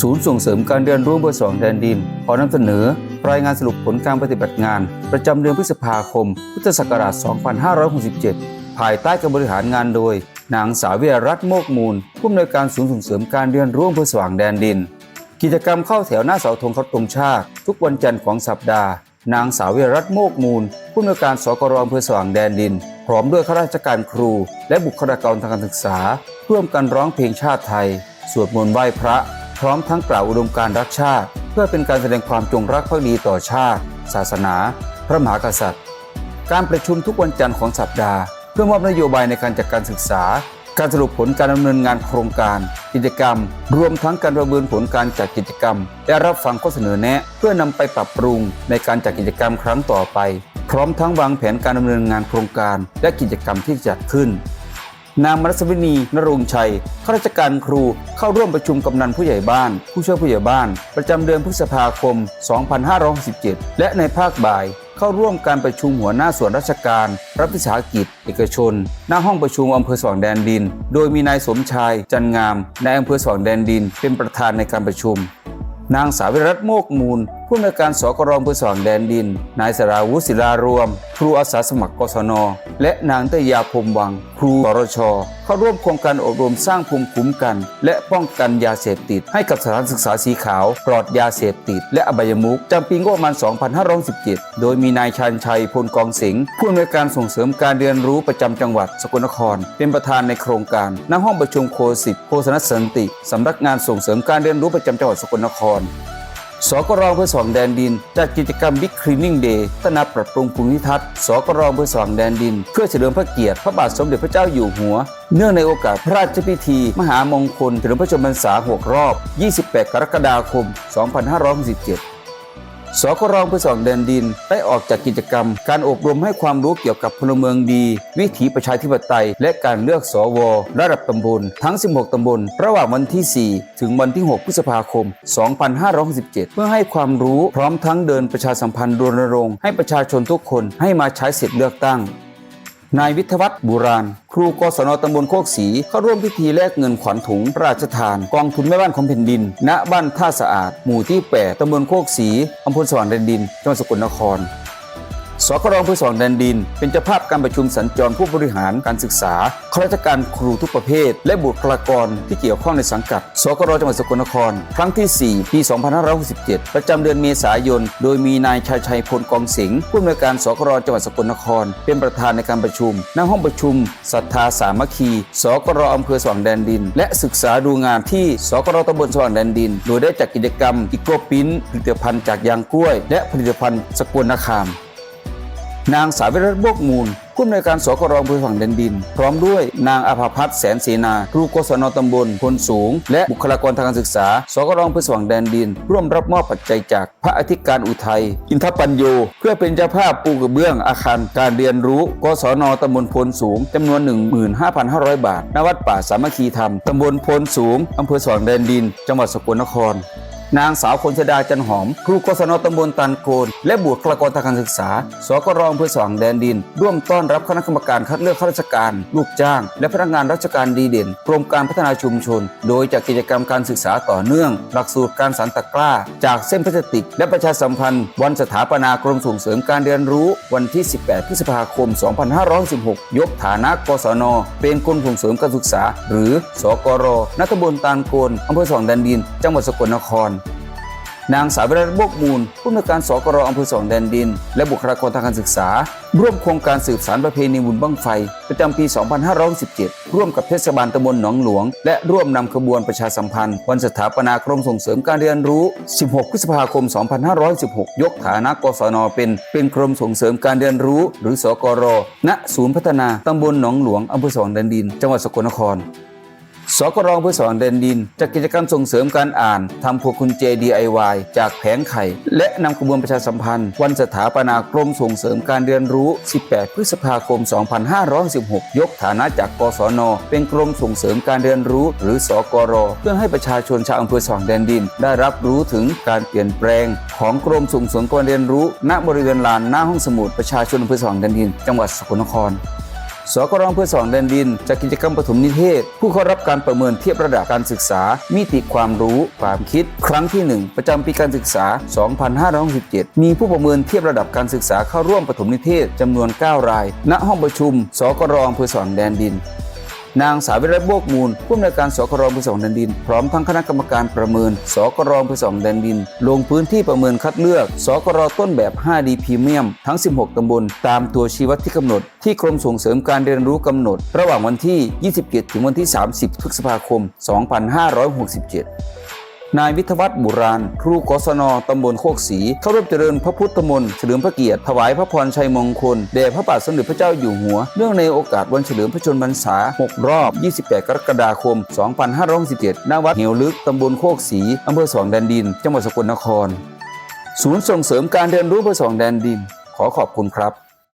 ศูนย์ส่งเสริมการเรียนรู้เบอร์สองแดนดิน ขอนำเสนอ รายงานสรุปผลการปฏิบัติงาน ประจำเดือนพฤษภาคม พุทธศักราช 2567 ภายใต้การบริหารงานโดย นางสาววิรรัตน์โมกมูล ผู้อำนวยการศูนย์ส่งเสริมการเรียนรู้อำเภอสว่างแดนดิน กิจกรรมเข้าแถวหน้าเสาธงเคารพธงชาติ ทุกวันจันทร์ของสัปดาห์ นางสาววิรรัตน์โมกมูล ผู้อำนวยการสกรอำเภอสว่างแดนดิน พร้อมด้วยข้าราชการครู และบุคลากรทางการศึกษาร่วมกันร้องเพลงชาติไทย สวดมนต์ไหว้พระ พร้อมทั้งกล่าวอุดมการรักชาติ เพื่อเป็นการแสดงความจงรักภักดีต่อชาติ ศาสนา พระมหากษัตริย์ การประชุมทุกวันจันทร์ของสัปดาห์ เพื่อมอบนโยบายในการจัดการศึกษา การสรุปผลการดำเนินงานโครงการ กิจกรรม รวมทั้งการประเมินผลการจัดกิจกรรม และรับฟังข้อเสนอแนะ เพื่อนำไปปรับปรุงในการจัดกิจกรรมครั้งต่อไป พร้อมทั้งวางแผนการดำเนินงานโครงการ และกิจกรรมที่จัดขึ้น นางมรัสวินีนรงชัยข้าราชการครูเข้าร่วมประชุมกำนันผู้ใหญ่บ้าน ผู้ช่วยผู้ใหญ่บ้าน ประจำเดือนพฤษภาคม 2567 และในภาคบ่ายเข้าร่วมการประชุมหัวหน้าส่วนราชการ รัฐวิสาหกิจ เอกชน หน้าห้องประชุมอำเภอสว่างแดนดิน โดยมีนายสมชาย จันงามนายอำเภอสว่างแดนดิน เป็นประธานในการประชุม นางสาวิรัตโมกมูล ผู้อำนวยการสกรอำเภอสว่างแดนดิน นายสราวุฒิศิลารวม ครูอาสาสมัครกศน และนางเตยาพรมวัง ครูกรช เข้าร่วมโครงการอบรมสร้างภูมิคุ้มกัน และป้องกันยาเสพติด ให้กับสถานศึกษาสีขาวปลอดยาเสพติด และอบายมุขจำปีงบประมาณ 2517 โดยมีนายชันชัยพลกองสิงห์ผู้อำนวยการส่งเสริมการเรียนรู้ประจำจังหวัดสกลนคร เป็นประธานในโครงการณห้องประชุมโคสิบโคสนสันติสำนักงานส่งเสริมการเรียนรู้ประจำจังหวัดสกลนคร สกรอำเภอสว่างแดนดินจัดกิจกรรมบิ๊กคลีนนิ่งเดย์ตนับปรับปรุงภูมิทัศน์สกรอำเภอสว่างแดนดิน เพื่อเฉลิมพระเกียรติพระบาทสมเด็จพระเจ้าอยู่หัว เนื่องในโอกาสพระราชพิธี มหามงคลเฉลิมพระชนมพรรษาหกรอบ 28 กรกฎาคม 2567 สกรองเพื่อสองแดนดินได้ออกจากกิจกรรม การอบรมให้ความรู้เกี่ยวกับพลเมืองดี วิถีประชาธิปไตย และการเลือกสว ระดับตำบล ทั้ง 16 ตำบล ระหว่างวันที่ 4 ถึงวันที่ 6 พฤษภาคม 2567 เพื่อให้ความรู้พร้อมทั้งเดินประชาสัมพันธ์รณรงค์ให้ประชาชนทุกคนให้มาใช้สิทธิเลือกตั้ง นายวิทวัฒน์บุราณ ครูกศนตำบลโคกศรีเข้าร่วมพิธีแลกเงินขวัญถุงระราชทาน กองทุนแม่บ้านของแผ่นดิน ณบ้านท่าสะอาด หมู่ที่ 8ตำบลโคกศรีอำเภอสว่างแดนดินจังหวัดสกลนคร สกรอำเภอสว่างแดนดิน เป็นเจ้าภาพการประชุมสัญจรผู้บริหารการศึกษาข้าราชการครูทุกประเภท และบุคลากรที่เกี่ยวข้องในสังกัด สกรจังหวัดสกลนคร ครั้งที่ 4 ปี 2567 ประจำเดือนเมษายน โดยมีนายชายชัยพลกองสิงห์ผู้อำนวยการสกรจังหวัดสกลนคร เป็นประธานในการประชุมณห้องประชุมศรัทธาสามัคคี สกรอำเภอสว่างแดนดิน และศึกษาดูงานที่สกรตำบลสว่างแดนดิน โดยได้จัดกิจกรรมอีโกปิ้นผลิตภัณฑ์จากยางกล้วย และผลิตภัณฑ์สกลนคาม นางสาวิรัตน์โบกมูลผู้อำนวยการสกรอำเภอฝั่งแดนดิน พร้อมด้วยนางอภาพัฒน์แสนเสนาครูกศนตำบลพลสูง และบุคลากรทางการศึกษา สกรอำเภอสว่งแดนดิน ร่วมรับมอบปัจจัยจากพระอธิการอุทัย อินทปัญโย เพื่อเป็นเจ้าภาพปูกระเบื้องอาคารการเรียนรู้กศนตำบลพลสูงจำนวน 15,500 บาทณวัดป่าสามัคคีธรรมตำบลพลสูงอำเภอสว่างแดนดิน จังหวัดสกลนคร นางสาวคนชดาจันหอม ครูกศนตำบลตันโกน และบุคลากรทางการศึกษา สกรองเพื่อสว่างแดนดิน ร่วมต้อนรับคณะกรรมการคัดเลือกข้าราชการ ลูกจ้าง และพนักงานราชการดีเด่น กรมการพัฒนาชุมชน โดยจากกิจกรรมการศึกษาต่อเนื่อง หลักสูตรการสรรตะกร้า จากเส้นพลาสติก และประชาสัมพันธ์ วันสถาปนากรมส่งเสริมการเรียนรู้ วันที่ 18 พฤษภาคม 2516 ยกฐานะกศน เป็นกรมส่งเสริมการศึกษา หรือ สกรณตำบลตาลโกนอำเภอสว่างแดนดิน จังหวัดสกลนคร นางสาววิรัตน์บกมูล ผู้อำนวยการสกรอำเภอสองแดนดิน และบุคลากรทางการศึกษา ร่วมโครงการสืบสารประเพณีบุญบั้งไฟ ประจำปี 2517 ร่วมกับเทศบาลตำบลหนองหลวง และร่วมนำขบวนประชาสัมพันธ์ วันสถาปนากรมส่งเสริมการเรียนรู้ 16 พฤษภาคม 2516 ยกฐานะกศนเป็นเป็นกรมส่งเสริมการเรียนรู้ หรือสกรณศูนย์พัฒนาตำบลหนองหลวงอำเภอสองแดนดิน จังหวัดสกลนคร สกรองเพื่อสอนแดนดินจัดกิจกรรมส่งเสริมการอ่านทำพวงกุญแจ DIY จากแผงไข่ และนำขบวนประชาสัมพันธ์ วันสถาปนากรมส่งเสริมการเรียนรู้ 18 พฤษภาคม 2516 ยกฐานะจากกศน เป็นกรมส่งเสริมการเรียนรู้ หรือสกร เพื่อให้ประชาชนชาวอำเภอสองแดนดิน ได้รับรู้ถึงการเปลี่ยนแปลง ของกรมส่งเสริมการเรียนรู้ ณบริเวณลานหน้าห้องสมุดประชาชนอำเภอสองแดนดิน จังหวัดสกลนคร สกรองเพื่อสองแดนดินจากกิจกรรมปฐมนิเทศ ผู้เข้ารับการประเมินเทียบระดับการศึกษา มิติความรู้ความคิด ครั้งที่ 1 ประจำปีการศึกษา 2567 มีผู้ประเมินเทียบระดับการศึกษาเข้าร่วมปฐมนิเทศจำนวน 9 ราย ณห้องประชุม สกรองเพื่อสองแดนดิน นางสาวิรัตโบกมูลผู้อำนวยการสกรอำเภอสองแดนดิน พร้อมทั้งคณะกรรมการประเมิน สกรอำเภอสองแดนดิน ลงพื้นที่ประเมินคัดเลือก สกรต้นแบบ 5D พรีเมียม ทั้ง 16 ตำบล ตามตัวชี้วัดที่กำหนด ที่กรมส่งเสริมการเรียนรู้กำหนด ระหว่างวันที่ 27 ถึงวันที่ 30 พฤษภาคม 2567 นายวิทวัฒน์บุราณครูกศนตำบลโคกศรีเข้าร่วมเจริญพระพุทธมนต์เฉลิมพระเกียรติถวายพระพรชัยมงคลแด่พระบาทสมเด็จพระเจ้าอยู่หัว เนื่องในโอกาสวันเฉลิมพระชนมพรรษา 6 รอบ 28 กรกฎาคม 2567ณวัดเหวลึกตำบลโคกศรีอำเภอสองแดนดิน จังหวัดสกลนคร ศูนย์ส่งเสริมการเรียนรู้อำเภอสองแดนดิน ขอขอบคุณครับ